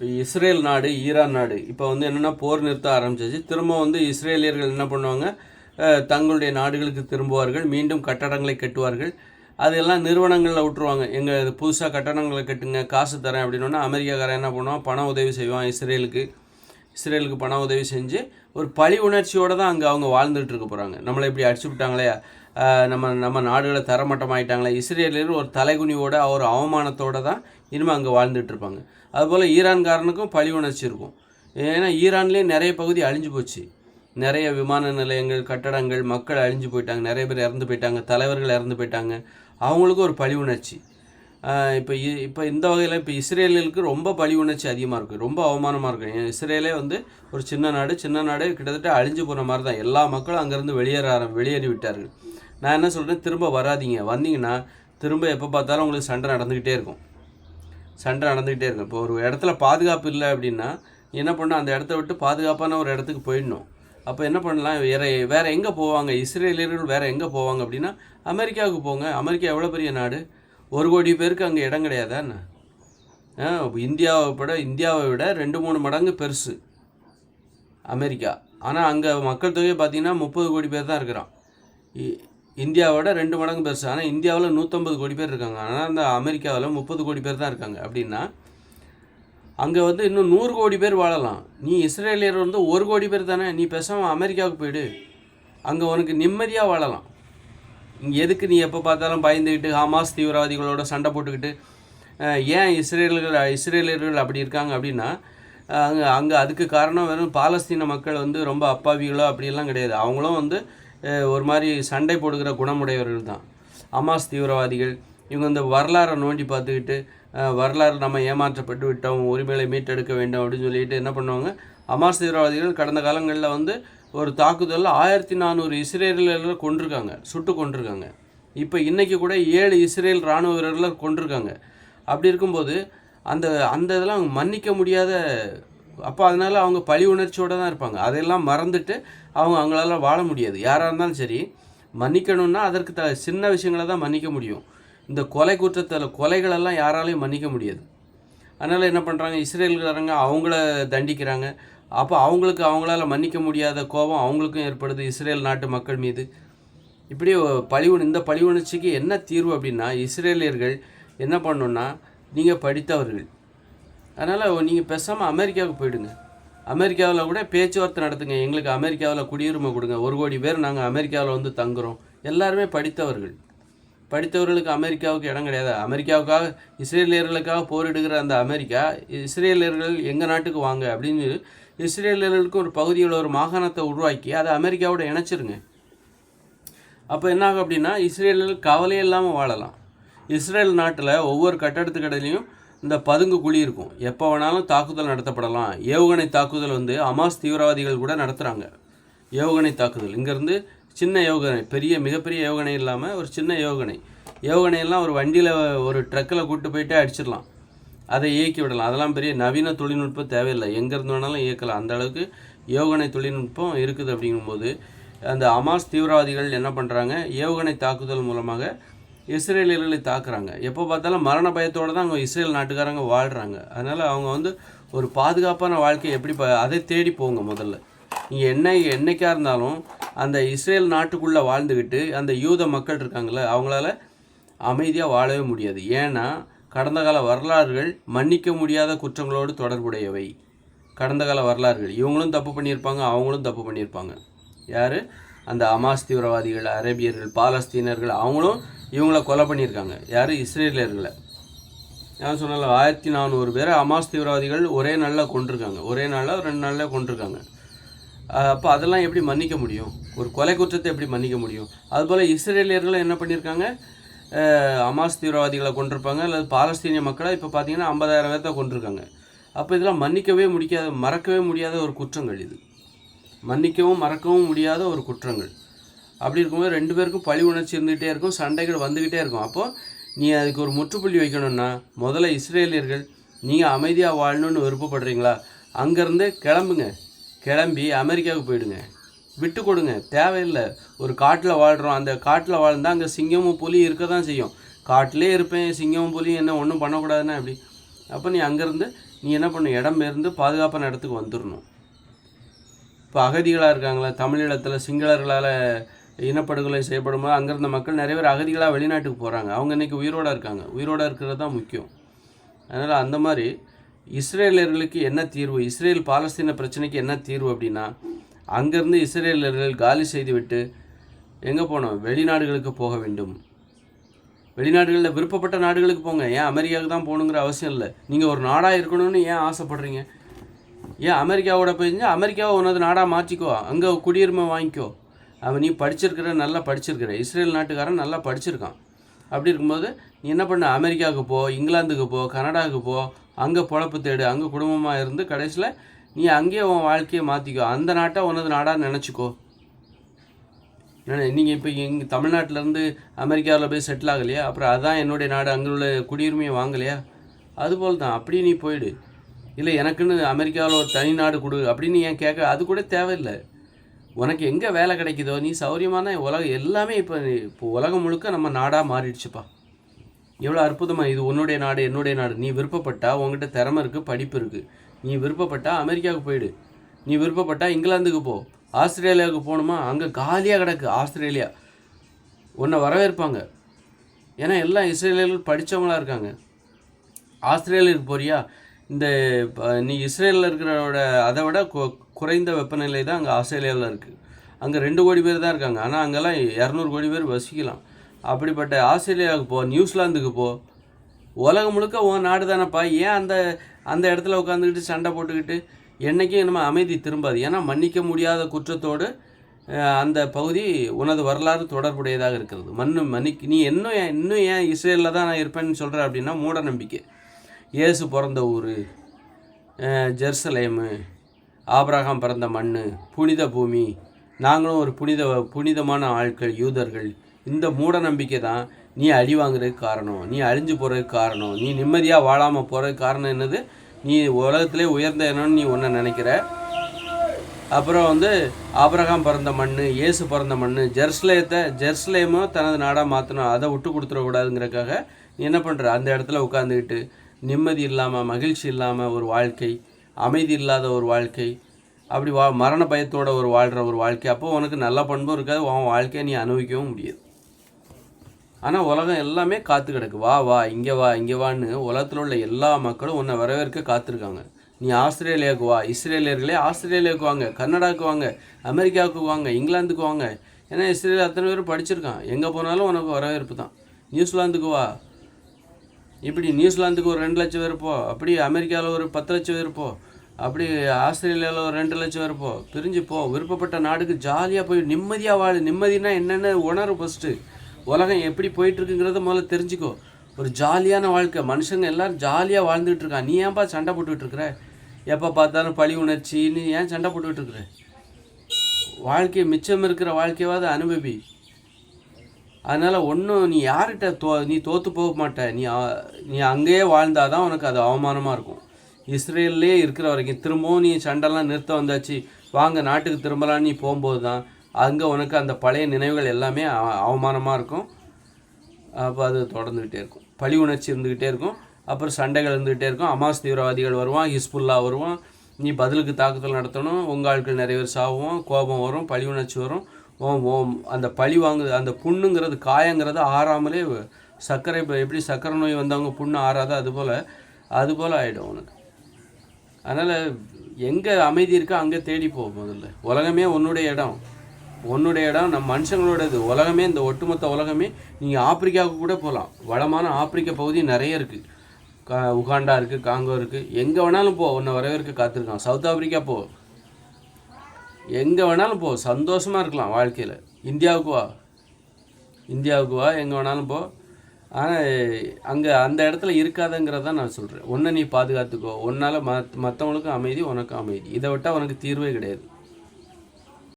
இப்போ இஸ்ரேல் நாடு ஈரான் நாடு இப்போ வந்து என்னென்னா போர் நிறுத்த ஆரம்பிச்சிச்சு. திரும்ப வந்து இஸ்ரேலியர்கள் என்ன பண்ணுவாங்க? தங்களுடைய நாடுகளுக்கு திரும்புவார்கள் மீண்டும் கட்டடங்களை கட்டுவார்கள். அதெல்லாம் நிறுவனங்களில் விட்டுருவாங்க. எங்கள் புதுசாக கட்டடங்களை கட்டுங்க காசு தரேன் அப்படின்னா அமெரிக்காக்காரன் என்ன பண்ணுவான்? பண உதவி செய்வான் இஸ்ரேலுக்கு. இஸ்ரேலுக்கு பண உதவி செஞ்சு ஒரு பழி உணர்ச்சியோடு தான் அங்கே அவங்க வாழ்ந்துட்டு இருக்க போகிறாங்க நம்மளை இப்படி அடிச்சு விட்டாங்களே நம்ம நம்ம நாடுகளை தரமட்டமாயிட்டாங்களே. இஸ்ரேலியர் ஒரு தலைகுனியோட ஒரு அவமானத்தோடு தான் இனிமேல் அங்கே வாழ்ந்துட்டு இருப்பாங்க அதுபோல் ஈரான்காரனுக்கும் பழி உணர்ச்சி இருக்கும். ஏன்னா ஈரான்லேயே நிறைய பகுதி அழிஞ்சு போச்சு. நிறைய விமான நிலையங்கள் கட்டடங்கள் மக்கள் அழிஞ்சு போயிட்டாங்க. நிறைய பேர் இறந்து போயிட்டாங்க. தலைவர்கள் இறந்து போயிட்டாங்க. அவங்களுக்கும் ஒரு பழி உணர்ச்சி. இப்போ இப்போ இந்த வகையில் இப்போ இஸ்ரேலுக்கு ரொம்ப பழி உணர்ச்சி அதிகமாக இருக்குது ரொம்ப அவமானமாக இருக்குது ஏன் இஸ்ரேலே வந்து ஒரு சின்ன நாடு சின்ன நாடு கிட்டத்தட்ட அழிஞ்சு போகிற மாதிரி தான். எல்லா மக்களும் அங்கேருந்து வெளியேற ஆரம் வெளியேறி விட்டார்கள். நான் என்ன சொல்கிறேன் திரும்ப வராதிங்க. வந்தீங்கன்னா திரும்ப எப்போ பார்த்தாலும் உங்களுக்கு சண்டை நடந்துக்கிட்டே இருக்கும். சண்டை நடந்துக்கிட்டே இருக்கும். இப்போ ஒரு இடத்துல பாதுகாப்பு இல்லை அப்படின்னா என்ன பண்ணணும் அந்த இடத்த விட்டு பாதுகாப்பான ஒரு இடத்துக்கு போயிடணும். அப்போ என்ன பண்ணலாம்? வேற வேறு எங்கே போவாங்க? இஸ்ரேலியர்கள் வேறு எங்கே போவாங்க அப்படின்னா அமெரிக்காவுக்கு போங்க. அமெரிக்கா எவ்வளோ பெரிய நாடு? ஒரு கோடி பேருக்கு அங்கே இடம் கிடையாதான்னு இந்தியாவை விட இந்தியாவை விட ரெண்டு மூணு மடங்கு பெருசு அமெரிக்கா. ஆனால் அங்கே மக்கள் தொகை பார்த்தீங்கன்னா முப்பது கோடி பேர் தான் இருக்கிறான். இ- இந்தியாவோட ரெண்டு மடங்கு பெருசு. ஆனால் இந்தியாவில் நூற்றம்பது கோடி பேர் இருக்காங்க. ஆனால் அந்த அமெரிக்காவில் முப்பது கோடி பேர் தான் இருக்காங்க. அப்படின்னா அங்கே வந்து இன்னும் நூறு கோடி பேர் வாழலாம். நீ இஸ்ரேலியர் வந்து ஒரு கோடி பேர் தானே? நீ பேசாமல் அமெரிக்காவுக்கு போயிடு. அங்கே உனக்கு நிம்மதியாக வாழலாம். இங்கே எதுக்கு நீ எப்போ பார்த்தாலும் பயந்துக்கிட்டு ஹமாஸ் தீவிரவாதிகளோட சண்டை போட்டுக்கிட்டு ஏன் இஸ்ரேல்கள் இஸ்ரேலியர்கள் அப்படி இருக்காங்க அப்படின்னா அங்கே அங்கே அதுக்கு காரணம் வெறும் பாலஸ்தீன மக்கள் வந்து ரொம்ப அப்பாவிகளோ அப்படியெல்லாம் கிடையாது. அவங்களும் வந்து ஒரு மாதிரி சண்டை போடுகிற குணமுடையவர்கள் தான். அமாஸ் தீவிரவாதிகள் இவங்க இந்த வரலாறை நோண்டி பார்த்துக்கிட்டு வரலாறு நம்ம ஏமாற்றப்பட்டு விட்டோம் உரிமைகளை மீட்டெடுக்க வேண்டும் அப்படின்னு சொல்லிட்டு என்ன பண்ணுவாங்க? அமாஸ் தீவிரவாதிகள் கடந்த காலங்களில் வந்து ஒரு தாக்குதலில் ஆயிரத்தி நானூறு இஸ்ரேலில் கொண்டிருக்காங்க சுட்டு கொண்டிருக்காங்க இப்போ இன்றைக்கி கூட ஏழு இஸ்ரேல் இராணுவ வீரர்களை கொண்டிருக்காங்க அப்படி இருக்கும்போது அந்த அந்த இதெல்லாம் அவங்க மன்னிக்க முடியாத அப்போ அதனால் அவங்க பழி உணர்ச்சியோடு தான் இருப்பாங்க. அதெல்லாம் மறந்துட்டு அவங்க அவங்களால வாழ முடியாது. யாராக இருந்தாலும் சரி மன்னிக்கணும்னா அதற்கு த சின்ன விஷயங்களை தான் மன்னிக்க முடியும். இந்த கொலை குற்றத்தில் கொலைகளெல்லாம் யாராலையும் மன்னிக்க முடியாது. அதனால் என்ன பண்ணுறாங்க இஸ்ரேல்காரங்க அவங்கள தண்டிக்கிறாங்க. அப்போ அவங்களுக்கு அவங்களால மன்னிக்க முடியாத கோபம் அவங்களுக்கும் ஏற்படுது இஸ்ரேல் நாட்டு மக்கள் மீது. இப்படி பழிவு இந்த பழி உணர்ச்சிக்கு என்ன தீர்வு அப்படின்னா இஸ்ரேலியர்கள் என்ன பண்ணணுன்னா நீங்கள் படித்தவர்கள். அதனால் நீங்கள் பேசாமல் அமெரிக்காவுக்கு போயிடுங்க. அமெரிக்காவில் கூட பேச்சுவார்த்தை நடத்துங்க. எங்களுக்கு அமெரிக்காவில் குடியுரிமை கொடுங்க. ஒரு கோடி பேர் நாங்கள் அமெரிக்காவில் வந்து தங்குறோம். எல்லாருமே படித்தவர்கள். படித்தவர்களுக்கு அமெரிக்காவுக்கு இடம் கிடையாது. அமெரிக்காவுக்காக இஸ்ரேலியர்களுக்காக போரிடுகிற அந்த அமெரிக்கா இஸ்ரேலியர்கள் எங்கள் நாட்டுக்கு வாங்க அப்படின்னு இஸ்ரேலியர்களுக்கு ஒரு பகுதியில் ஒரு மாகாணத்தை உருவாக்கி அதை அமெரிக்காவோட இணைச்சிருங்க. அப்போ என்ன ஆகும் அப்படின்னா இஸ்ரேலில் கவலையே இல்லாமல் வாழலாம். இஸ்ரேல் நாட்டில் ஒவ்வொரு கட்டடத்துக்கடையிலையும் இந்த பதுங்கு குழி இருக்கும். எப்போ வேணாலும் தாக்குதல் நடத்தப்படலாம். ஏவுகணை தாக்குதல் வந்து அமாஸ் தீவிரவாதிகள் கூட நடத்துகிறாங்க ஏவுகணை தாக்குதல். இங்கேருந்து சின்ன ஏவுகணை பெரிய மிகப்பெரிய ஏவுகணை இல்லாமல் ஒரு சின்ன ஏவுகணை. ஏவுகணையெல்லாம் ஒரு வண்டியில் ஒரு ட்ரக்கில் கூப்பிட்டு போயிட்டே அடிச்சிடலாம். அதை இயக்கி விடலாம். அதெல்லாம் பெரிய நவீன தொழில்நுட்பம் தேவையில்லை. எங்கேருந்து வேணாலும் இயக்கலாம். அந்த அளவுக்கு ஏவுகணை தொழில்நுட்பம் இருக்குது அப்படிங்கும்போது அந்த அமாஸ் தீவிரவாதிகள் என்ன பண்ணுறாங்க ஏவுகணை தாக்குதல் மூலமாக இஸ்ரேலியர்களை தாக்குறாங்க. எப்போ பார்த்தாலும் மரண பயத்தோடு தான் அவங்க இஸ்ரேல் நாட்டுக்காரங்க வாழ்கிறாங்க அதனால் அவங்க வந்து ஒரு பாதுகாப்பான வாழ்க்கை எப்படி ப அதை தேடி போங்க முதல்ல. நீங்கள் என்ன என்றைக்காக இருந்தாலும் அந்த இஸ்ரேல் நாட்டுக்குள்ளே வாழ்ந்துக்கிட்டு அந்த யூத மக்கள் இருக்காங்களே அவங்களால அமைதியாக வாழவே முடியாது. ஏன்னா கடந்த கால வரலாறுகள் மன்னிக்க முடியாத குற்றங்களோடு தொடர்புடையவை. கடந்த கால வரலாறுகள். இவங்களும் தப்பு பண்ணியிருப்பாங்க அவங்களும் தப்பு பண்ணியிருப்பாங்க. யார்? அந்த அமாஸ் தீவிரவாதிகள் அரேபியர்கள் பாலஸ்தீனர்கள் அவங்களும் இவங்கள கொலை பண்ணியிருக்காங்க. யார் இஸ்ரேலியர்களை நான் சொன்னால ஆயிரத்தி நானூறு பேரை அமாஸ் தீவிரவாதிகள் ஒரே நாளில் கொண்டிருக்காங்க ஒரே நாளில் ரெண்டு நாளில் கொண்டிருக்காங்க அப்போ அதெல்லாம் எப்படி மன்னிக்க முடியும்? ஒரு கொலை குற்றத்தை எப்படி மன்னிக்க முடியும்? அதுபோல் இஸ்ரேலியர்களும் என்ன பண்ணியிருக்காங்க? அமாஸ் தீவிரவாதிகளை கொண்டிருப்பாங்க அல்லது பாலஸ்தீனிய மக்களை இப்போ பார்த்தீங்கன்னா ஐம்பதாயிரம் பேர்த்த கொண்டிருக்காங்க அப்போ இதெல்லாம் மன்னிக்கவே முடியாத மறக்கவே முடியாத ஒரு குற்றங்கள் இது. மன்னிக்கவும் மறக்கவும் முடியாத ஒரு குற்றங்கள். அப்படி இருக்கும்போது ரெண்டு பேருக்கும் பழி உணர்ச்சி இருந்துகிட்டே இருக்கும் சண்டைகள் வந்துக்கிட்டே இருக்கும். அப்போது நீ அதுக்கு ஒரு முற்றுப்புள்ளி வைக்கணும்னா முதல்ல இஸ்ரேலியர்கள் நீங்கள் அமைதியாக வாழணும்னு விருப்பப்படுறீங்களா? அங்கேருந்து கிளம்புங்க. கிளம்பி அமெரிக்காவுக்கு போயிடுங்க. விட்டு கொடுங்க. தேவையில்லை. ஒரு காட்டில் வாழ்கிறோம் அந்த காட்டில் வாழ்ந்தால் அங்கே சிங்கமும் புலி இருக்க தான் செய்யும். காட்டிலே இருப்பேன் சிங்கமும் புலியும் என்ன ஒன்றும் பண்ணக்கூடாதுன்னா அப்படி அப்போ நீ அங்கேருந்து நீ என்ன பண்ண இடம் இருந்து பாதுகாப்பான இடத்துக்கு வந்துடணும் இப்போ அகதிகளாக இருக்காங்களா தமிழீழத்தில் சிங்களர்களால் இனப்படுகொலை செய்யப்படும் போது அங்கேருந்த மக்கள் நிறைய பேர் அகதிகளாக வெளிநாட்டுக்கு போகிறாங்க அவங்க இன்றைக்கி உயிரோடு இருக்காங்க. உயிரோடு இருக்கிறது தான் முக்கியம். அதனால் அந்த மாதிரி இஸ்ரேலர்களுக்கு என்ன தீர்வு? இஸ்ரேல் பாலஸ்தீன பிரச்சனைக்கு என்ன தீர்வு அப்படின்னா அங்கேருந்து இஸ்ரேலர்கள் காலி செய்துவிட்டு எங்கே போனோம்? வெளிநாடுகளுக்கு போக வேண்டும். வெளிநாடுகளில் விருப்பப்பட்ட நாடுகளுக்கு போங்க. ஏன் அமெரிக்காவுக்கு தான் போகணுங்கிற அவசியம் இல்லை. நீங்கள் ஒரு நாடாக இருக்கணும்னு ஏன் ஆசைப்படுறீங்க? ஏன் அமெரிக்காவோட போயிருந்தா அமெரிக்காவை உனது நாடாக மாற்றிக்கோ அங்கே குடியுரிமை வாங்கிக்கோ. அவன் நீ படிச்சிருக்கிற நல்லா படிச்சிருக்கிற. இஸ்ரேல் நாட்டுக்காரன் நல்லா படிச்சிருக்கான். அப்படி இருக்கும்போது நீ என்ன பண்ண? அமெரிக்காவுக்கு போ இங்கிலாந்துக்கு போ கனடாவுக்கு போ அங்கே பொழப்பு தேடு அங்கே குடும்பமாக இருந்து கடைசியில் நீ அங்கேயே உன் வாழ்க்கையை மாற்றிக்கோ அந்த நாட்டை உனது நாடாக நினச்சிக்கோ. நீங்கள் இப்போ இங்கே தமிழ்நாட்டிலேருந்து அமெரிக்காவில் போய் செட்டில் ஆகலையா? அப்புறம் அதான் என்னுடைய நாடு அங்கே உள்ள குடியுரிமையை வாங்கலையா? அதுபோல் தான் அப்படியே நீ போயிடு. இல்லை எனக்குன்னு அமெரிக்காவில் ஒரு தனி நாடு கொடு. அப்படின்னு ஏன் கேட்க? அது கூட தேவையில்லை. உனக்கு எங்கே வேலை கிடைக்குதோ நீ சௌரியமான உலகம் எல்லாமே இப்போ இப்போ உலகம் முழுக்க நம்ம நாடாக மாறிடுச்சுப்பா. எவ்வளோ அற்புதமாக இது உன்னுடைய நாடு என்னுடைய நாடு. நீ விருப்பப்பட்டா உங்ககிட்ட திறமை இருக்குது படிப்பு இருக்குது நீ விருப்பப்பட்டா அமெரிக்காவுக்கு போயிடு. நீ விருப்பப்பட்டா இங்கிலாந்துக்கு போ. ஆஸ்திரேலியாவுக்கு போகணுமா? அங்கே காலியாக கிடக்கு ஆஸ்திரேலியா. உன்னை வரவேற்பாங்க. ஏன்னா எல்லாம் இஸ்ரேலியர்கள் படித்தவங்களா இருக்காங்க. ஆஸ்திரேலியாவுக்கு போறியா? இந்த ப- நீ இஸ்ரேலில் இருக்கிறவோட அதை விட குறைந்த வெப்பநிலை தான் அங்கே ஆஸ்திரேலியாவில் இருக்குது அங்கே ரெண்டு கோடி பேர் தான் இருக்காங்க. ஆனால் அங்கெல்லாம் இரநூறு கோடி பேர் வசிக்கலாம். அப்படிப்பட்ட ஆஸ்திரேலியாவுக்கு போ நியூசிலாந்துக்கு போ உலகம் முழுக்க உன் நாடு தானேப்பா. ஏன் அந்த அந்த இடத்துல உட்காந்துக்கிட்டு சண்டை போட்டுக்கிட்டு என்றைக்கும் நம்ம அமைதி திரும்பாது. ஏன்னா மன்னிக்க முடியாத குற்றத்தோடு அந்த பகுதி உனது வரலாறு தொடர்புடையதாக இருக்கிறது. மண்ணு மன்னிக்கு நீ இன்னும் ஏன் இன்னும் ஏன் இஸ்ரேலில் தான் நான் இருப்பேன்னு சொல்கிற அப்படின்னா மூட நம்பிக்கை. இயேசு பிறந்த ஊர் ஜெருசலேமு ஆபிரகாம் பிறந்த மண் புனித பூமி. நாங்களும் ஒரு புனித புனிதமான ஆட்கள் யூதர்கள். இந்த மூட நம்பிக்கை தான் நீ அடி வாங்குறதுக்கு காரணம். நீ அழிஞ்சு போகிறதுக்கு காரணம். நீ நிம்மதியாக வாழாமல் போகிறதுக்கு காரணம் என்னது? நீ உலகத்திலே உயர்ந்த என்னன்னு நீ ஒன்று நினைக்கிற? அப்புறம் வந்து ஆபிரகாம் பிறந்த மண் இயேசு பிறந்த மண் ஜெருசலேத்தை ஜெருசலேமோ தனது நாடாக மாற்றணும் அதை விட்டு கொடுத்துடக்கூடாதுங்கிறக்காக நீ என்ன பண்ணுற அந்த இடத்துல உட்காந்துக்கிட்டு நிம்மதி இல்லாமல் மகிழ்ச்சி இல்லாமல் ஒரு வாழ்க்கை. அமைதி இல்லாத ஒரு வாழ்க்கை. அப்படி வா மரண பயத்தோட ஒரு வாழ்கிற ஒரு வாழ்க்கை. அப்போது உனக்கு நல்ல பண்பும் இருக்காது உன் வாழ்க்கையை நீ அனுபவிக்கவும் முடியாது. ஆனால் உலகம் எல்லாமே காத்து கிடக்கு. வா வா இங்கே வா இங்கே வான்னு உலகத்தில் உள்ள எல்லா மக்களும் உன்னை வரவேற்க காத்திருக்காங்க. நீ ஆஸ்திரேலியாவுக்கு வா இஸ்ரேலியர்களே ஆஸ்திரேலியாவுக்கு வாங்க கன்னடாவுக்கு வாங்க அமெரிக்காவுக்கு வாங்க இங்கிலாந்துக்கு வாங்க. ஏன்னா இஸ்ரேலியா அத்தனை பேர் படிச்சிருக்கான். எங்கே போனாலும் உனக்கு வரவேற்பு தான். நியூசிலாந்துக்கு வா. இப்படி நியூசிலாந்துக்கு ஒரு ரெண்டு லட்சம் பேர் போ. அப்படி அமெரிக்காவில் ஒரு பத்து லட்சம் பேர் போ. அப்படி ஆஸ்திரேலியாவில் ஒரு ரெண்டு லட்சம் இருப்போம் பிரிஞ்சு போ. விருப்பப்பட்ட நாடுக்கு ஜாலியாக போய் நிம்மதியாக வாழ். நிம்மதினா என்னென்ன உணர்வு ஃபஸ்ட்டு உலகம் எப்படி போயிட்டுருக்குங்கிறத முதல்ல தெரிஞ்சுக்கோ. ஒரு ஜாலியான வாழ்க்கை. மனுஷங்க எல்லாரும் ஜாலியாக வாழ்ந்துகிட்டு இருக்கான் நீ ஏன்பா சண்டை போட்டுக்கிட்டு இருக்கிற? எப்போ பார்த்தாலும் பழி உணர்ச்சி. நீ ஏன் சண்டை போட்டுக்கிட்டு இருக்கிற? வாழ்க்கை மிச்சம் இருக்கிற வாழ்க்கையாவது அனுபவி. அதனால் ஒன்றும் நீ யார்கிட்ட தோ நீ தோற்று போக மாட்ட. நீ நீ அங்கேயே வாழ்ந்தாதான் உனக்கு அது அவமானமாக இருக்கும். இஸ்ரேல்லே இருக்கிற வரைக்கும் திரும்பவும் நீ சண்டைலாம் நிறுத்த வந்தாச்சு. வாங்க நாட்டுக்கு திரும்பலாம் நீ போகும்போது தான் அங்கே உனக்கு அந்த பழைய நினைவுகள் எல்லாமே அவ- அவமானமாக இருக்கும். அப்போ அது தொடர்ந்துக்கிட்டே இருக்கும். பழி உணர்ச்சி இருந்துக்கிட்டே இருக்கும். அப்புறம் சண்டைகள் இருந்துக்கிட்டே இருக்கும். அமாஸ் தீவிரவாதிகள் வருவான் ஹிஸ்புல்லா வருவான். நீ பதிலுக்கு தாக்குதல் நடத்தணும் உங்கள் ஆட்கள் நிறைய பேர் சாகுவோம் கோபம் வரும் பழி உணர்ச்சி வரும். ஓம் ஓம். அந்த பழி வாங்கு அந்த புண்ணுங்கிறது காயங்கிறது ஆறாமலே சர்க்கரை இப்போ எப்படி சர்க்கரை நோய் வந்தவங்க புண்ணு ஆறாதோ அதுபோல் அதுபோல் ஆகிடும் உனக்கு. அதனால் எங்கே அமைதி இருக்கோ அங்கே தேடி போ முதல்ல. உலகமே உன்னுடைய இடம். உன்னுடைய இடம் நம்ம மனுஷங்களோடது. உலகமே இந்த ஒட்டுமொத்த உலகமே. நீங்கள் ஆப்பிரிக்காவுக்கு கூட போகலாம் வளமான ஆப்பிரிக்க பகுதி நிறைய இருக்குது கா உகாண்டா இருக்குது காங்கோ இருக்குது எங்கே வேணாலும் போ. உன்னை வரவேற்க காத்திருக்கான். சவுத் ஆப்பிரிக்கா போ. எங்கே வேணாலும் போ. சந்தோஷமாக இருக்கலாம் வாழ்க்கையில். இந்தியாவுக்கு வா. இந்தியாவுக்கு வா. எங்கே வேணாலும் போ. ஆனால் அங்கே அந்த இடத்துல இருக்காதங்கிறத நான் சொல்கிறேன் ஒன்றை நீ பாதுகாத்துக்கோ. உன்னால் மத் மற்றவங்களுக்கும் அமைதி உனக்கும் அமைதி. இதை விட்டால் உனக்கு தீர்வே கிடையாது.